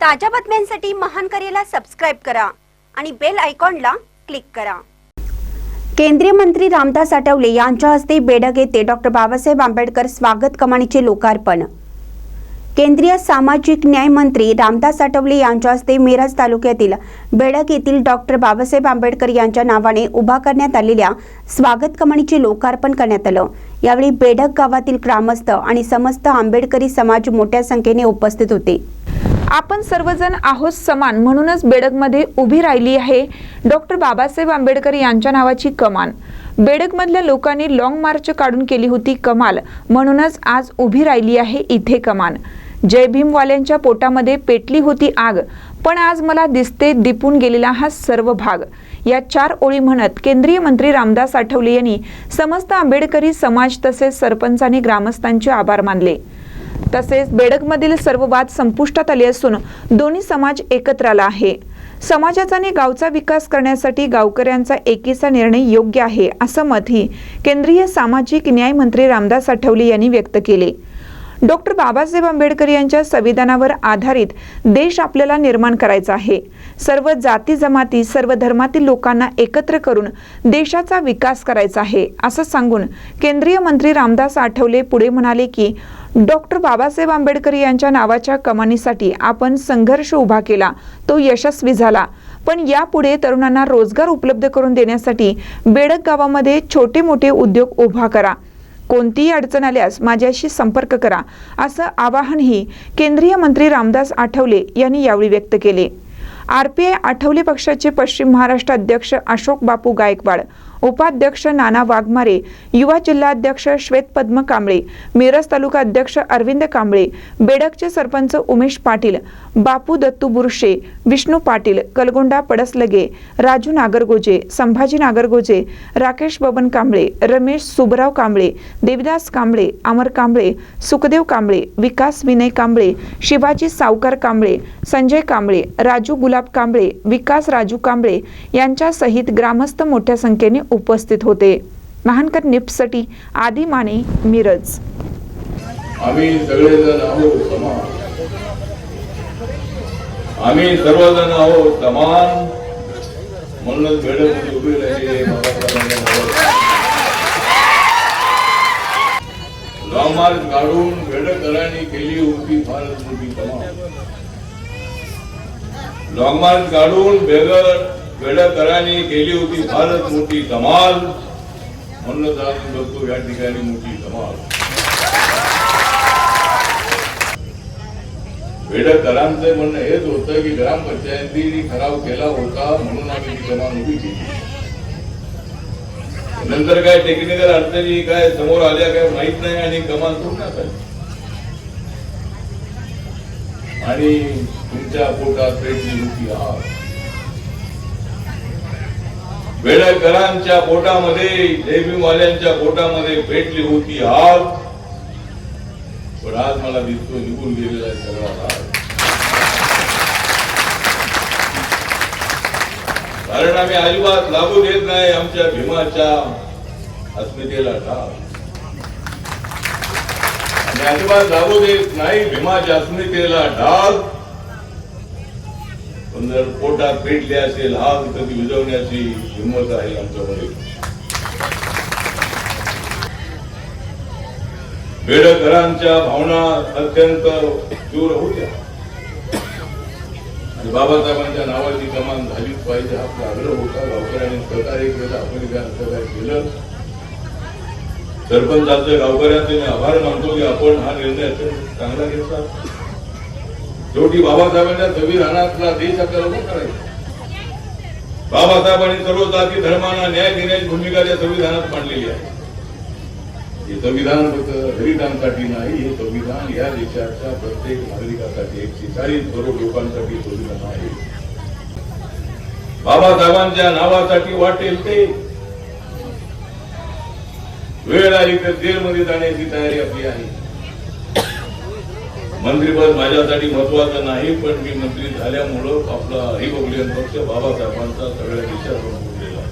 ताज्या बातम्यांसाठी महान करेला सबस्क्राईब करा आणि बेल आयकॉनला क्लिक करा. केंद्रीय मंत्री रामदास आठवले यांच्या हस्ते बेडग येथे डॉक्टर बाबासाहेब आंबेडकर स्वागत कमानीचे लोकार्पण. केंद्रीय सामाजिक न्याय मंत्री रामदास आठवले यांच्या हस्ते मिरज तालुक्यातील बेडक येथील डॉक्टर बाबासाहेब आंबेडकर यांच्या नावाने उभा करण्यात आलेल्या स्वागत कमानीचे लोकार्पण करण्यात आलं. यावेळी बेडक गावातील ग्रामस्थ आणि समस्त आंबेडकरी समाज मोठ्या संख्येने उपस्थित होते. आपण सर्वजण आहोत समान म्हणूनच बेडकमध्ये उभी राहिली आहे. डॉक्टर बाबासाहेब आंबेडकर यांच्या नावाची कमान बेडकमधल्या लोकांनी लाँग मार्च काढून केली होती कमाल. म्हणूनच आज उभी राहिली आहे इथे कमान जय भीमवाल्यांच्या पोटामध्ये पेटली होती आग. पण आज मला दिसते दिपून गेलेला हा सर्व भाग. या चार ओळी म्हणत केंद्रीय मंत्री रामदास आठवले यांनी समस्त आंबेडकरी समाज तसेच सरपंच आणि ग्रामस्थांचे आभार मानले. तसेच बेडकमधील सर्व वाद संपुष्टात आले असून दोन्ही समाज एकत्र आला आहे. समाजाचा आणि गावचा विकास करण्यासाठी गावकऱ्यांचा एकीचा निर्णय योग्य आहे असं मतही केंद्रीय सामाजिक न्याय मंत्री रामदास आठवले यांनी व्यक्त केले. डॉक्टर बाबासाहेब आंबेडकर यांच्या संविधानावर आधारित देश आपल्याला निर्माण करायचा आहे. सर्व जाती जमाती सर्व धर्मातील लोकांना एकत्र करून देशाचा विकास करायचा आहे असं सांगून केंद्रीय मंत्री रामदास आठवले पुढे म्हणाले की डॉक्टर बाबासाहेब आंबेडकर यांच्या नावाच्या कमानीसाठी आपण संघर्ष उभा केला तो यशस्वी झाला. पण यापुढे तरुणांना रोजगार उपलब्ध करून देण्यासाठी बेडक गावामध्ये छोटे मोठे उद्योग उभा करा. कोणतीही अडचण आल्यास माझ्याशी संपर्क करा असं आवाहनही केंद्रीय मंत्री रामदास आठवले यांनी यावेळी व्यक्त केले. आर पी आय आठवले पक्षाचे पश्चिम महाराष्ट्र अध्यक्ष अशोक बापू गायकवाड उपाध्यक्ष नाना वाघमारे युवा जिल्हाध्यक्ष श्वेत पद्म कांबळे मिरज तालुका अध्यक्ष अरविंद कांबळे बेडकचे सरपंच उमेश पाटील बापू दत्तू बुरशे विष्णू पाटील कलगोंडा पडसलगे राजू नागरगोजे संभाजी नागरगोजे राकेश बबन कांबळे रमेश सुबराव कांबळे देविदास कांबळे अमर कांबळे सुखदेव कांबळे विकास विनय कांबळे शिवाजी सावकार कांबळे संजय कांबळे राजू गुलाब कांबळे विकास राजू कांबळे यांच्यासहित ग्रामस्थ मोठ्या संख्येने उपस्थित होते. महानकर निपसटी आदी माने मिरज. आम्ही सगळेजण आहोत समान. आम्ही सर्वजण आहोत समान. म्हणूनच भेडमध्ये उभी राहिली लॉंग काढून भेडकरांनी केली होती फारच मोठी कमाल. लॉंग मार्च काढून बेगर बेडकरांनी केली होती फारच मोठी कमाल. म्हणूनच आज बघतो या ठिकाणी मोठी कमाल. बेडकरांचं म्हणणं हेच होतं की ग्रामपंचायतीने ठराव केला होता म्हणून आम्ही ती कमाल उभी केली. नंतर काय टेक्निकल अडचणी काय समोर आल्या काय माहीत नाही आणि कमाल सोडण्यात आली आणि तुमच्या पोटात पेटली होती आग. बेडकरांच्या पोटामध्ये देवीवाल्यांच्या पोटामध्ये भेटली होती आज पण आज मला दिसतो निघून गेलेला आहे सगळा कारण आम्ही अजिबात लागू देत नाही आमच्या भीमाच्या अस्मितेला ढाल अजिबात लागू देत नाही भीमाच्या अस्मितेला ढाल पण जर पोटात पेटले असेल हा कधी विजवण्याची हिंमत आहे आमच्यामध्ये. बेडकरांच्या भावना अत्यंत तीव्र होत्या आणि बाबासाहेबांच्या नावाची कमान झालीच पाहिजे आपला आग्रह होता. गावकऱ्यांनी सहकार्य केलं आपण त्यानं सहकार्य केलं. सरपंचाचं गावकऱ्यांचे मी आभार मानतो की आपण हा निर्णय अत्यंत चांगला घेतला. शेवटी बाबासाहेबांच्या संविधानातला देश आपल्याला उभा करायचा. बाबासाहेबांनी सर्व जाती धर्मांना न्याय देण्याची भूमिका या संविधानात मांडलेली आहे. हे संविधान फक्त दलितांसाठी नाही हे संविधान या देशाच्या प्रत्येक नागरिकासाठी एकशे चाळीस करोड लोकांसाठी संविधान आहे. बाबासाहेबांच्या नावासाठी वाटेल ते. वेळ आली तर जेलमध्ये जाण्याची तयारी आपली आहे. मंत्रीपद माझ्यासाठी महत्वाचं नाही पण मी मंत्री झाल्यामुळं आपला रिपब्लिकन पक्ष बाबासाहेबांचा सगळ्या देशात